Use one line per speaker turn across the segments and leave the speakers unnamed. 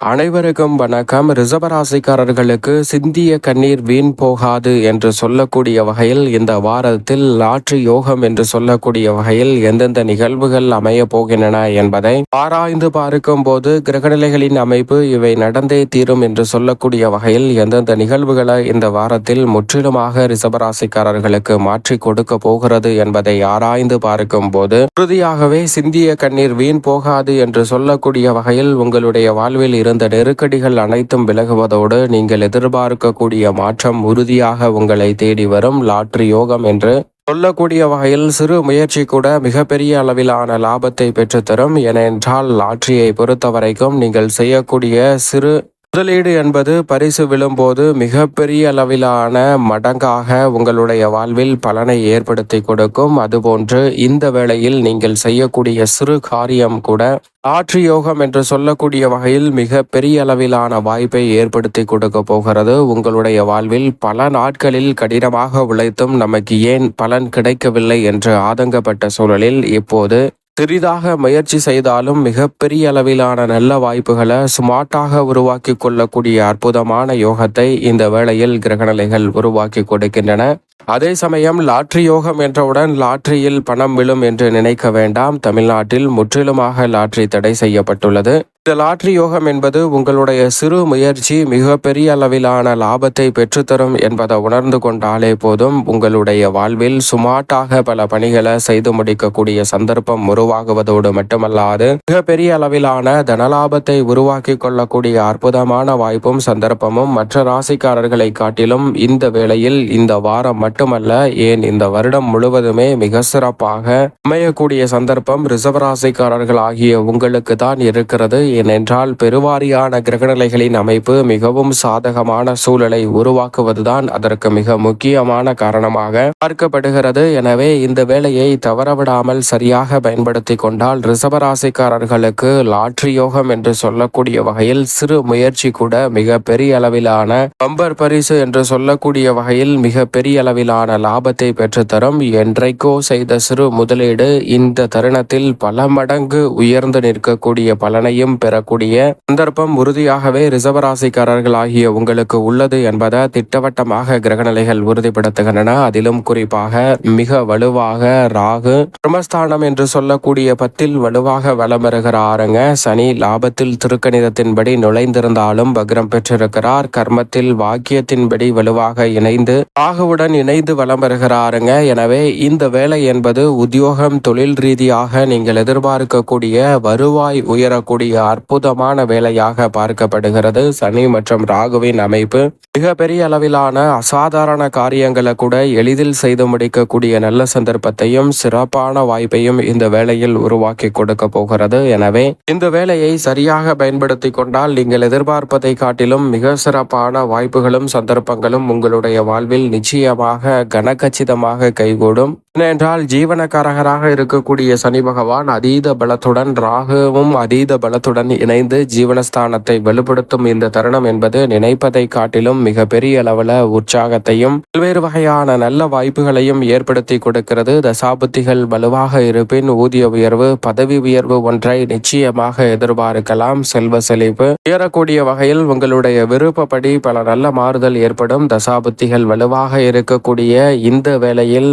அனைவருக்கும் வணக்கம். ரிசபராசிக்காரர்களுக்கு சிந்திய கண்ணீர் வீண் போகாது என்று சொல்லக்கூடிய வகையில் இந்த வாரத்தில் லாட்ரி யோகம் என்று சொல்லக்கூடிய வகையில் எந்தெந்த நிகழ்வுகள் அமைய போகின்றன என்பதை ஆராய்ந்து பார்க்கும் போது கிரகநிலைகளின் அமைப்பு இவை நடந்தே தீரும் என்று சொல்லக்கூடிய வகையில் எந்தெந்த நிகழ்வுகளை இந்த வாரத்தில் முற்றிலுமாக ரிசபராசிக்காரர்களுக்கு மாற்றி கொடுக்க போகிறது என்பதை ஆராய்ந்து பார்க்கும் போது உறுதியாகவே சிந்திய கண்ணீர் வீண் போகாது என்று சொல்லக்கூடிய வகையில் உங்களுடைய வாழ்வில் இருந்த நெருக்கடிகள் அனைத்தும் விலகுவதோடு நீங்கள் எதிர்பார்க்கக்கூடிய மாற்றம் உறுதியாக உங்களை தேடி வரும் லாட்ரி யோகம் என்று சொல்லக்கூடிய வகையில் சிறு முயற்சி கூட மிகப்பெரிய அளவிலான லாபத்தை பெற்றுத்தரும். ஏனென்றால் லாட்ரியை பொறுத்தவரைக்கும் நீங்கள் செய்யக்கூடிய சிறு முதலீடு என்பது பரிசு விழும்போது மிகப்பெரிய அளவிலான மடங்காக உங்களுடைய வாழ்வில் பலனை ஏற்படுத்தி கொடுக்கும். அதுபோன்று இந்த வேளையில் நீங்கள் செய்யக்கூடிய சிறு காரியம் கூட ஆற்று யோகம் என்று சொல்லக்கூடிய வகையில் மிக பெரிய அளவிலான வாய்ப்பை ஏற்படுத்தி கொடுக்க போகிறது. உங்களுடைய வாழ்வில் பல நாட்களில் கடினமாக உழைத்தும் நமக்கு ஏன் பலன் கிடைக்கவில்லை என்று ஆதங்கப்பட்ட சூழலில் இப்போது சிறிதாக முயற்சி செய்தாலும் மிகப்பெரிய அளவிலான நல்ல வாய்ப்புகளை ஸ்மார்ட்டாக உருவாக்கி கொள்ளக்கூடிய அற்புதமான யோகத்தை இந்த வேளையில் கிரகநிலைகள் உருவாக்கி கொடுக்கின்றன. அதே சமயம் லாட்ரி யோகம் என்றவுடன் லாட்ரியில் பணம் விழும் என்று நினைக்க வேண்டாம். தமிழ்நாட்டில் முற்றிலுமாக லாட்ரி தடை செய்யப்பட்டுள்ளது. இந்த லாட்ரி யோகம் என்பது உங்களுடைய சிறு முயற்சி மிக பெரிய அளவிலான லாபத்தை பெற்றுத்தரும் என்பதை உணர்ந்து கொண்டாலே போதும். உங்களுடைய வாழ்வில் சுமார்ட்டாக பல பணிகளை செய்து முடிக்கக்கூடிய சந்தர்ப்பம் உருவாகுவதோடு மட்டுமல்லாது மிக பெரிய அளவிலான தனலாபத்தை உருவாக்கி கொள்ளக்கூடிய அற்புதமான வாய்ப்பும் சந்தர்ப்பமும் மற்ற ராசிக்காரர்களை காட்டிலும் இந்த வேளையில் இந்த வாரம் மட்டுமல்ல ஏன் இந்த வருடம் முழுவதுமே மிக சிறப்பாக அமையக்கூடிய சந்தர்ப்பம் ரிசர்வ் ராசிக்காரர்கள் ஆகிய உங்களுக்கு தான் இருக்கிறது. ஏனென்றால் பெருவாரியான கிரகநிலைகளின் அமைப்பு மிகவும் சாதகமான சூழலை உருவாக்குவதுதான் அதற்கு மிக முக்கியமான காரணமாக பார்க்கப்படுகிறது. எனவே இந்த வேலையை தவறவிடாமல் சரியாக பயன்படுத்தி கொண்டால் ரிசபராசிக்காரர்களுக்கு லாட்ரி யோகம் என்று சொல்லக்கூடிய வகையில் சிறு முயற்சி கூட மிக பெரிய அளவிலான பம்பர் பரிசு என்று சொல்லக்கூடிய வகையில் மிக பெரிய அளவிலான லாபத்தை பெற்றுத்தரும். என்றைக்கோ செய்த சிறு முதலீடு இந்த தருணத்தில் பல மடங்கு உயர்ந்து நிற்கக்கூடிய பலனையும் பெறக்கூடிய சந்தர்ப்பம் உறுதியாகவே ரிசர்வராசிக்காரர்கள் ஆகிய உங்களுக்கு உள்ளது என்பதை திட்டவட்டமாக கிரகநிலைகள் உறுதிப்படுத்துகின்றன. அதிலும் குறிப்பாக மிக வலுவாக ராகு பிரமஸ்தானம் என்று சொல்லக்கூடிய பத்தில் வலுவாக வலம் வருகிறாருங்க. சனி லாபத்தில் திருக்கணிதத்தின்படி நுழைந்திருந்தாலும் பக்ரம் பெற்றிருக்கிறார். கர்மத்தில் வாக்கியத்தின்படி வலுவாக இணைந்து ராகுவுடன் இணைந்து வலம் வருகிறாருங்க. எனவே இந்த வேலை என்பது உத்தியோகம் தொழில் ரீதியாக நீங்கள் எதிர்பார்க்கக்கூடிய வருவாய் உயரக்கூடிய அற்புதமான வேலையாக பார்க்கப்படுகிறது. சனி மற்றும் ராகுவின் அமைப்பு மிக பெரிய அளவிலான அசாதாரண காரியங்களை கூட எளிதில் செய்து முடிக்கக்கூடிய நல்ல சந்தர்ப்பத்தையும் சிறப்பான வாய்ப்பையும் இந்த வேலையில் உருவாக்கி கொடுக்க போகிறது. எனவே இந்த வேலையை சரியாக பயன்படுத்தி கொண்டால் நீங்கள் எதிர்பார்ப்பதை காட்டிலும் மிக சிறப்பான வாய்ப்புகளும் சந்தர்ப்பங்களும் உங்களுடைய வாழ்வில் நிச்சயமாக கனகச்சிதமாக கைகூடும். ஏனென்றால் ஜீவனக்காரகராக இருக்கக்கூடிய சனி பகவான் அதீத பலத்துடன் ராகுவும் அதீத பலத்துடன் இணைந்து ஜீவனஸ்தானத்தை வலுப்படுத்தும் இந்த தருணம் என்பது நினைப்பதை காட்டிலும் மிகப்பெரிய அளவில் உற்சாகத்தையும் பல்வேறு வகையான நல்ல வாய்ப்புகளையும் ஏற்படுத்தி கொடுக்கிறது. தசாபுத்திகள் வலுவாக இருப்பின் ஊதிய உயர்வு பதவி உயர்வு ஒன்றை நிச்சயமாக எதிர்பார்க்கலாம். செல்வ செழிப்பு உயரக்கூடிய வகையில் உங்களுடைய விருப்பப்படி பல நல்ல மாறுதல் ஏற்படும். தசாபுத்திகள் வலுவாக இருக்கக்கூடிய இந்த வேளையில்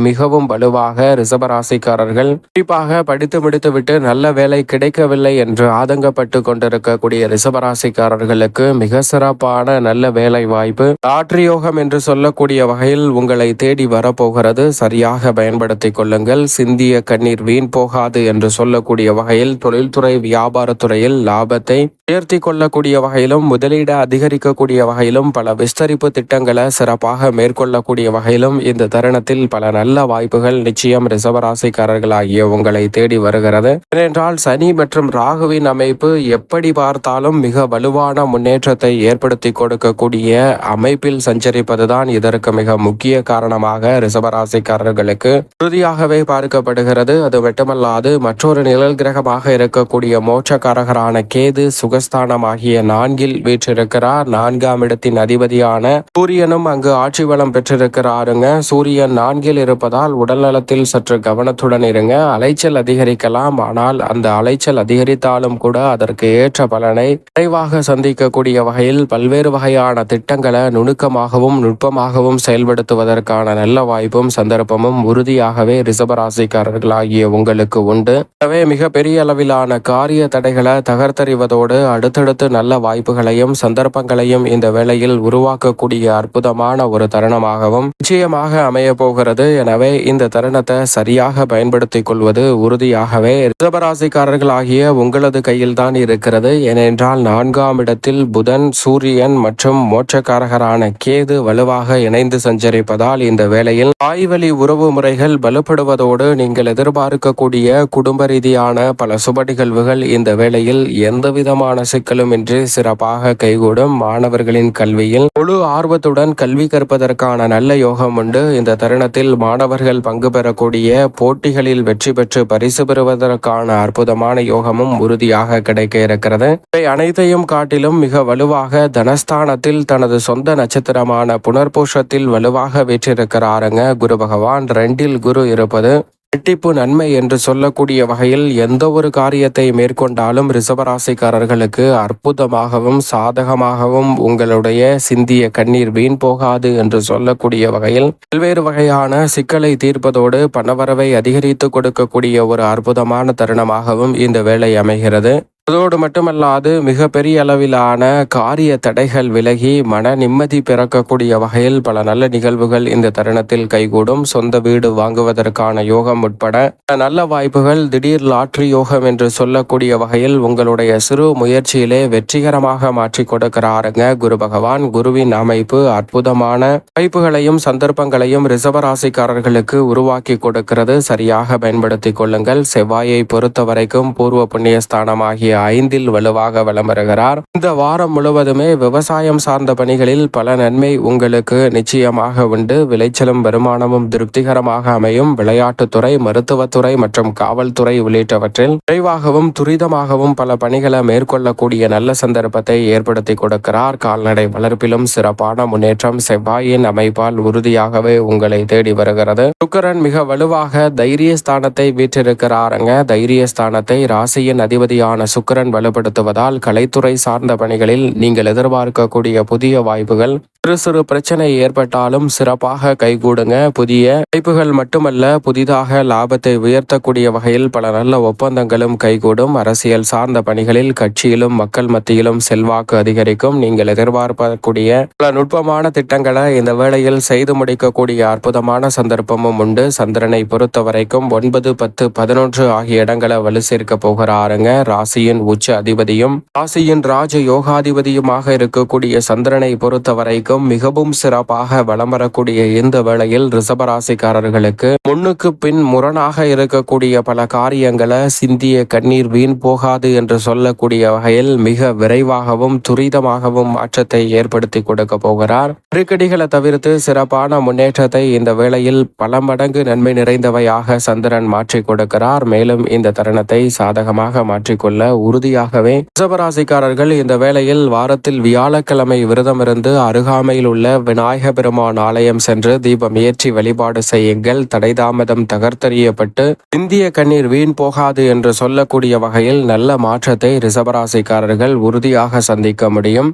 மிகவும் வலுவாக ரிசபராசிக்காரர்கள் குறிப்பாக படித்து முடித்துவிட்டு நல்ல வேலை கிடைக்கவில்லை என்று ஆதங்கப்பட்டு கொண்டிருக்கக்கூடிய ரிசபராசிக்காரர்களுக்கு மிக சிறப்பான நல்ல வேலை வாய்ப்பு. லாட்ரி யோகம் என்று சொல்லக்கூடிய வகையில் உங்களை தேடி வரப்போகிறது. சரியாக பயன்படுத்திக் கொள்ளுங்கள். சிந்திய கண்ணீர் வீண் போகாது என்று சொல்லக்கூடிய வகையில் தொழில்துறை வியாபாரத்துறையில் லாபத்தை உயர்த்தி கொள்ளக்கூடிய வகையிலும் முதலீடு அதிகரிக்கக்கூடிய வகையிலும் பல விஸ்தரிப்பு திட்டங்களை சிறப்பாக மேற்கொள்ளக்கூடிய வகையிலும் இந்த தருணத்தில் பல நல்ல வாய்ப்புகள் நிச்சயம் ரிசவராசிக்காரர்கள் ஆகிய உங்களை தேடி வருகிறது. ஏனென்றால் சனி மற்றும் ராகுவின் அமைப்பு எப்படி பார்த்தாலும் மிக வலுவான முன்னேற்றத்தை ஏற்படுத்தி கொடுக்கக்கூடிய அமைப்பில் சஞ்சரிப்பதுதான் இதற்கு மிக முக்கிய காரணமாக ரிசவராசிக்காரர்களுக்கு உறுதியாகவே பார்க்கப்படுகிறது. அது மட்டுமல்லாது மற்றொரு நிழல் கிரகமாக இருக்கக்கூடிய மோட்சக்காரகரான கேது சுகஸ்தானம் ஆகிய நான்கில் வீற்றிருக்கிறார். நான்காம் இடத்தின் அதிபதியான சூரியனும் அங்கு ஆட்சி வளம் பெற்றிருக்கிறாருங்க. சூரியன் நான்கில் இருப்பதால் உடல்நலத்தில் சற்று கவனத்துடன் இருங்க. அலைச்சல் அதிகரிக்கலாம். ஆனால் அந்த அலைச்சல் அதிகரித்தாலும் கூட அதற்கு ஏற்ற பலனை விரைவாக சந்திக்கக்கூடிய வகையில் பல்வேறு வகையான திட்டங்களை நுணுக்கமாகவும் நுட்பமாகவும் செயல்படுத்துவதற்கான நல்ல வாய்ப்பும் சந்தர்ப்பமும் உறுதியாகவே ரிசபராசிக்காரர்களாகிய உங்களுக்கு உண்டு. எனவே மிக பெரிய அளவிலான காரிய தடைகளை தகர்த்தறிவதோடு அடுத்தடுத்து நல்ல வாய்ப்புகளையும் சந்தர்ப்பங்களையும் இந்த வேளையில் உருவாக்கக்கூடிய அற்புதமான ஒரு தருணமாகவும் நிச்சயமாக அமைய போகிறது. எனவே இந்த தருணத்தை சரியாக பயன்படுத்திக் கொள்வது உறுதியாகவே ரிஷபராசிக்காரர்களாகிய உங்களது கையில் தான் இருக்கிறது. ஏனென்றால் நான்காம் இடத்தில் புதன் சூரியன் மற்றும் மோட்சக்காரகரான கேது வலுவாக இணைந்து சஞ்சரிப்பதால் இந்த வேளையில் தாய்வழி உறவு முறைகள் வலுப்படுவதோடு நீங்கள் எதிர்பார்க்கக்கூடிய குடும்ப ரீதியான பல சுப நிகழ்வுகள் இந்த வேளையில் எந்தவிதமான சிக்கலும் இன்றி சிறப்பாக கைகூடும். மாணவர்களின் கல்வியில் முழு ஆர்வத்துடன் கல்வி கற்பதற்கான நல்ல யோகம் உண்டு. இந்த தருணத்தில் மாணவர்கள் பங்கு பெறக்கூடிய போட்டிகளில் வெற்றி பெற்று பரிசு பெறுவதற்கான அற்புதமான யோகமும் உறுதியாக கிடைக்க இருக்கிறது. இவை அனைத்தையும் காட்டிலும் மிக வலுவாக தனஸ்தானத்தில் தனது சொந்த நட்சத்திரமான புனர்பூஷத்தில் வலுவாக வீற்றிருக்கிறாருங்க குரு பகவான். ரெண்டில் குரு இருப்பது இரட்டிப்பு நன்மை என்று சொல்லக்கூடிய வகையில் எந்த ஒரு காரியத்தை மேற்கொண்டாலும் ரிசவராசிக்காரர்களுக்கு அற்புதமாகவும் சாதகமாகவும் உங்களுடைய சிந்திய கண்ணீர் வீண் போகாது என்று சொல்லக்கூடிய வகையில் பல்வேறு வகையான சிக்கலை தீர்ப்பதோடு பணவரவை அதிகரித்து கொடுக்கக்கூடிய ஒரு அற்புதமான தருணமாகவும் இந்த வேலை அமைகிறது. அதோடு மட்டுமல்லாது மிக பெரிய அளவிலான காரிய தடைகள் விலகி மன நிம்மதி பிறக்கக்கூடிய வகையில் பல நல்ல நிகழ்வுகள் இந்த தருணத்தில் கைகூடும். சொந்த வீடு வாங்குவதற்கான யோகம் உட்பட நல்ல வாய்ப்புகள் திடீர் லாட்ரி யோகம் என்று சொல்லக்கூடிய வகையில் உங்களுடைய சிறு முயற்சியிலே வெற்றிகரமாக மாற்றி கொடுக்கிறாருங்க. குரு பகவான் குருவின் அமைப்பு அற்புதமான வாய்ப்புகளையும் சந்தர்ப்பங்களையும் ரிசவராசிக்காரர்களுக்கு உருவாக்கி கொடுக்கிறது. சரியாக பயன்படுத்திக் கொள்ளுங்கள். செவ்வாயை பொறுத்த வரைக்கும் பூர்வ புண்ணியஸ்தானமாகிய ஐந்தில் வலுவாக வலம் வருகிறார். இந்த வாரம் முழுவதுமே விவசாயம் சார்ந்த பணிகளில் பல நன்மை உங்களுக்கு நிச்சயமாக உண்டு. விளைச்சலும் வருமானமும் திருப்திகரமாக அமையும். விளையாட்டுத்துறை மருத்துவத்துறை மற்றும் காவல்துறை உள்ளிட்டவற்றில் விரைவாகவும் துரிதமாகவும் பல பணிகளை மேற்கொள்ளக்கூடிய நல்ல சந்தர்ப்பத்தை ஏற்படுத்தி கொடுக்கிறார். கால்நடை வளர்ப்பிலும் சிறப்பான முன்னேற்றம் செவ்வாயின் அமைப்பால் உறுதியாகவே உங்களை தேடி வருகிறது. சுக்கரன் மிக வலுவாக தைரியஸ்தானத்தை வீற்றிருக்கிறாருங்க. தைரியஸ்தானத்தை ராசியின் அதிபதியான சுக்கரன் வலுப்படுத்துவதால் கலைத்துறை சார்ந்த பணிகளில் நீங்கள் எதிர்பார்க்கக்கூடிய புதிய வாய்ப்புகள் சிறு சிறு பிரச்சனை ஏற்பட்டாலும் சிறப்பாக கைகூடுங்க. புதிய வாய்ப்புகள் மட்டுமல்ல புதிதாக லாபத்தை உயர்த்தக்கூடிய வகையில் பல நல்ல ஒப்பந்தங்களும் கைகூடும். அரசியல் சார்ந்த பணிகளில் கட்சியிலும் மக்கள் மத்தியிலும் செல்வாக்கு அதிகரிக்கும். நீங்கள் எதிர்பார்க்கக்கூடிய பல நுட்பமான திட்டங்களை இந்த வேளையில் செய்து முடிக்கக்கூடிய அற்புதமான சந்தர்ப்பமும் உண்டு. சந்திரனை பொறுத்த வரைக்கும் ஒன்பது பத்து பதினொன்று ஆகிய இடங்களை வலு சேர்க்க போகிறாருங்க. ராசியின் உச்ச அதிபதியும் ராசியின் ராஜ யோகாதிபதியுமாக இருக்கக்கூடிய சந்திரனை பொறுத்த வரைக்கும் மிகவும் சிறப்பாக வளம் வரக்கூடிய இந்த வேளையில் ரிசபராசிக்காரர்களுக்கு முன்னுக்கு பின் முரணாக இருக்கக்கூடிய பல காரியங்களை சிந்திய கண்ணீர் வீண் போகாது என்று சொல்லக்கூடிய வகையில் மிக விரைவாகவும் துரிதமாகவும் மாற்றத்தை ஏற்படுத்தி கொடுக்க போகிறார். நெருக்கடிகளை தவிர்த்து சிறப்பான முன்னேற்றத்தை இந்த வேளையில் பல மடங்கு நன்மை நிறைந்தவையாக சந்திரன் மாற்றிக் கொடுக்கிறார். மேலும் இந்த தருணத்தை சாதகமாக மாற்றிக்கொள்ள உறுதியாகவே ரிசபராசிக்காரர்கள் இந்த வேளையில் வாரத்தில் வியாழக்கிழமை விரதமிருந்து அருகாமையில் உள்ள விநாயக பெருமான் ஆலயம் சென்று தீபம் ஏற்றி வழிபாடு செய்யுங்கள். தடைதாமதம் தகர்த்தறியப்பட்டு இந்திய கண்ணீர் வீண் போகாது என்று சொல்லக்கூடிய வகையில் நல்ல மாற்றத்தை ரிசபராசிக்காரர்கள் உறுதியாக சந்திக்க முடியும்.